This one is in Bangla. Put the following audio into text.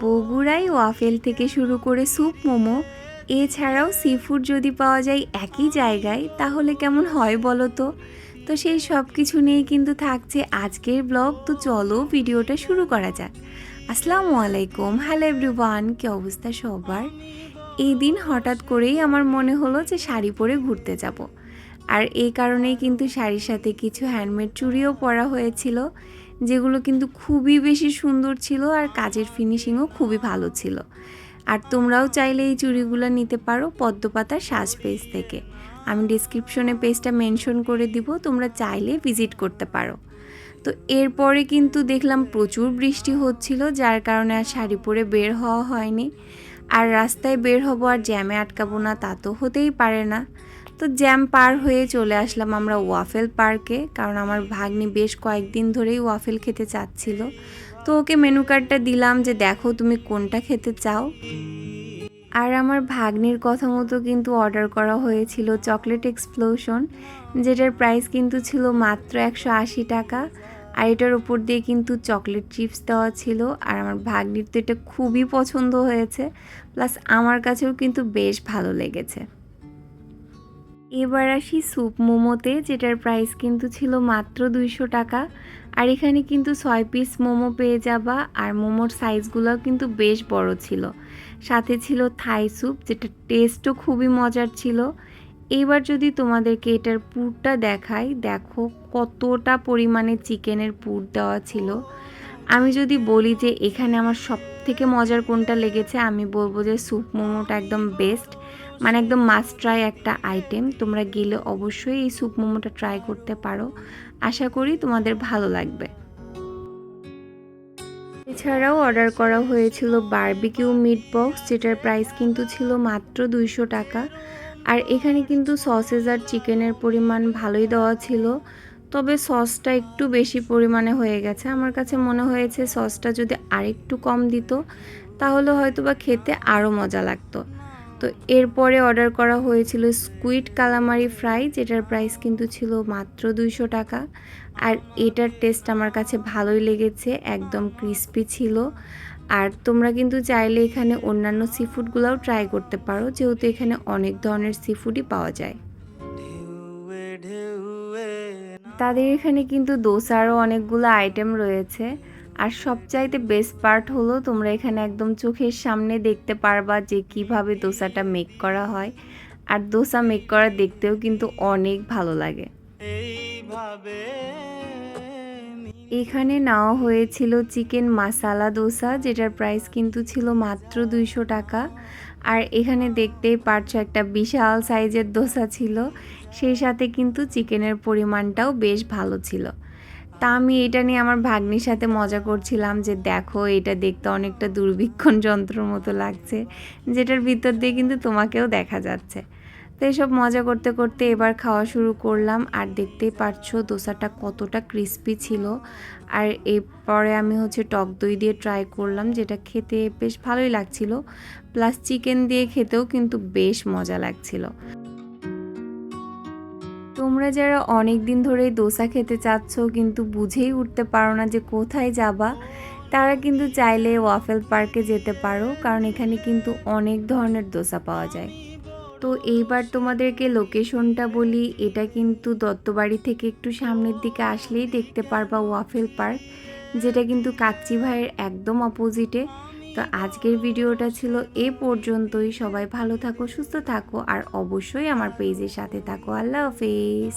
বগুড়ায় ওয়াফেল থেকে শুরু করে স্যুপ মোমো, এছাড়াও সি ফুড যদি পাওয়া যায় একই জায়গায়, তাহলে কেমন হয় বলো তো? তো সেই সব কিছু নিয়ে কিন্তু থাকছে আজকের ব্লগ, তো চলো ভিডিওটা শুরু করা যাক। আসসালামু আলাইকুম, হ্যালো এভরিওয়ান, কি অবস্থা সবার? এই দিন হঠাৎ করেই আমার মনে হলো যে শাড়ি পরে ঘুরতে যাব। আর এই কারণেই কিন্তু শাড়ির সাথে কিছু হ্যান্ডমেড চুড়িও পরা হয়েছিল। যেগুলো কিন্তু খুবই বেশি সুন্দর ছিল আর কাজের ফিনিশিংও খুবই ভালো ছিল। আর তোমরাও চাইলে এই চুড়িগুলো নিতে পারো পদ্মপাতার সাজ পেজ থেকে। আমি ডিসক্রিপশনে পেজটা মেনশন করে দিব, তোমরা চাইলে ভিজিট করতে পারো। তো এরপরে কিন্তু দেখলাম প্রচুর বৃষ্টি হচ্ছিল, যার কারণে আর শাড়ি পরে বের হওয়া হয়নি। আর রাস্তায় বের হব আর জ্যামে আটকাবো না তা তো হতেই পারে না। তো জ্যাম পার হয়ে চলে আসলাম আমরা ওয়াফেল পার্কে, কারণ আমার ভাগ্নি বেশ কয়েকদিন ধরেই ওয়াফেল খেতে চাচ্ছিল। তো ওকে মেনু কার্ডটা দিলাম যে, দেখো তুমি কোনটা খেতে চাও? আর আমার ভাগ্নির কথা মতো কিন্তু অর্ডার করা হয়েছিল চকলেট এক্সপ্লোশন যেটার প্রাইস কিন্তু ছিল মাত্র একশো আশি টাকা। আর এটার উপর দিয়ে কিন্তু চকলেট চিপস দেওয়া ছিল। আর আমার ভাগ্নির তো এটা খুবই পছন্দ হয়েছে। প্লাস আমার কাছেও কিন্তু বেশ ভালো লেগেছে। এবার আসি স্যুপ মোমোতে, যেটার প্রাইস কিন্তু ছিল মাত্র দুইশো টাকা। আর এখানে কিন্তু ছয় পিস মোমো পেয়ে যাবা, আর মোমোর সাইজগুলোও কিন্তু বেশ বড় ছিল। সাথে ছিল থাই স্যুপ, যেটা টেস্টও খুবই মজার ছিল। এবার যদি তোমাদেরকে এটার পুরটা দেখাই, দেখো কতটা পরিমাণে চিকেনের পুর দেওয়া ছিল। আমি যদি বলি যে এখানে আমার সব থেকে মজার কোনটা লেগেছে, আমি বলব যে স্যুপ মোমোটা একদম বেস্ট মানে একদম মাস্ট ট্রাই একটা আইটেম তোমরা গেলে অবশ্যই এই স্যুপ মোমোটা ট্রাই করতে পারো। আশা করি তোমাদের ভালো লাগবে। এছাড়াও অর্ডার করা হয়েছিল বারবিকিউ মিট বক্স যেটার প্রাইস কিন্তু ছিল মাত্র দুইশো টাকা। আর এখানে কিন্তু সসেজ আর চিকেনের পরিমাণ ভালোই দেওয়া ছিল। তবে সসটা একটু বেশি পরিমাণে হয়ে গেছে। আমার কাছে মনে হয়েছে সসটা যদি আরেকটু কম দিত, তাহলে হয়তো বা খেতে আরও মজা লাগতো। তো এরপরে অর্ডার করা হয়েছিল স্কুইড কালামারি ফ্রাই, যেটার প্রাইস কিন্তু ছিল মাত্র দুইশো টাকা। আর এটার টেস্ট আমার কাছে ভালোই লেগেছে, একদম ক্রিস্পি ছিল। আর তোমরা কিন্তু চাইলে এখানে অন্যান্য সি ফুডগুলোও ট্রাই করতে পারো, যেহেতু এখানে অনেক ধরনের সি ফুডই পাওয়া যায়। তাদের এখানে কিন্তু দোসারও অনেকগুলো আইটেম রয়েছে। আর সবচাইতে বেস্ট পার্ট হলো তোমরা এখানে একদম চোখের সামনে দেখতে পারবা যে কীভাবে দোসাটা মেক করা হয়। আর দোসা মেক করা দেখতেও কিন্তু অনেক ভালো লাগে। এখানে নেওয়া হয়েছিল চিকেন মাসালা দোসা যেটার প্রাইস কিন্তু ছিল মাত্র দুইশো টাকা। আর এখানে দেখতেই পারছ একটা বিশাল সাইজের দোসা ছিল। সেই সাথে কিন্তু চিকেনের পরিমাণটাও বেশ ভালো ছিল। তা আমি এটা নিয়ে আমার ভাগ্নির সাথে মজা করছিলাম যে দেখো, এটা দেখতে অনেকটা দূরবীক্ষণ যন্ত্রর মতো লাগছে, যেটার ভিতর দিয়ে কিন্তু তোমাকেও দেখা যাচ্ছে। তো এসব মজা করতে করতে এবার খাওয়া শুরু করলাম, আর দেখতেই পারছ দোসাটা কতটা ক্রিস্পি ছিল। আর এরপরে আমি হচ্ছে টক দই দিয়ে ট্রাই করলাম, যেটা খেতে বেশ ভালোই লাগছিল। প্লাস চিকেন দিয়ে খেতেও কিন্তু বেশ মজা লাগছিল। তোমরা যারা অনেক দিন ধরে দোসা খেতে চাচ্ছ, কিন্তু বুঝেই উঠতে পারো না যে কোথায় যাবা, তারা কিন্তু চাইলে ওয়াফেল পার্কে যেতে পারো, কারণ এখানে কিন্তু অনেক ধরনের দোসা পাওয়া যায়। তো এইবার তোমাদেরকে লোকেশনটা বলি, এটা কিন্তু দত্তবাড়ি থেকে একটু সামনের দিকে আসলেই দেখতে পারবা ওয়াফেল পার্ক, যেটা কিন্তু কাচ্চি ভাইয়ের একদম অপোজিটে। তো আজকের ভিডিওটা ছিল এ পর্যন্তই। সবাই ভালো থাকো, সুস্থ থাকো, আর অবশ্যই আমার পেজের সাথে থাকো। আল্লাহ হাফেজ।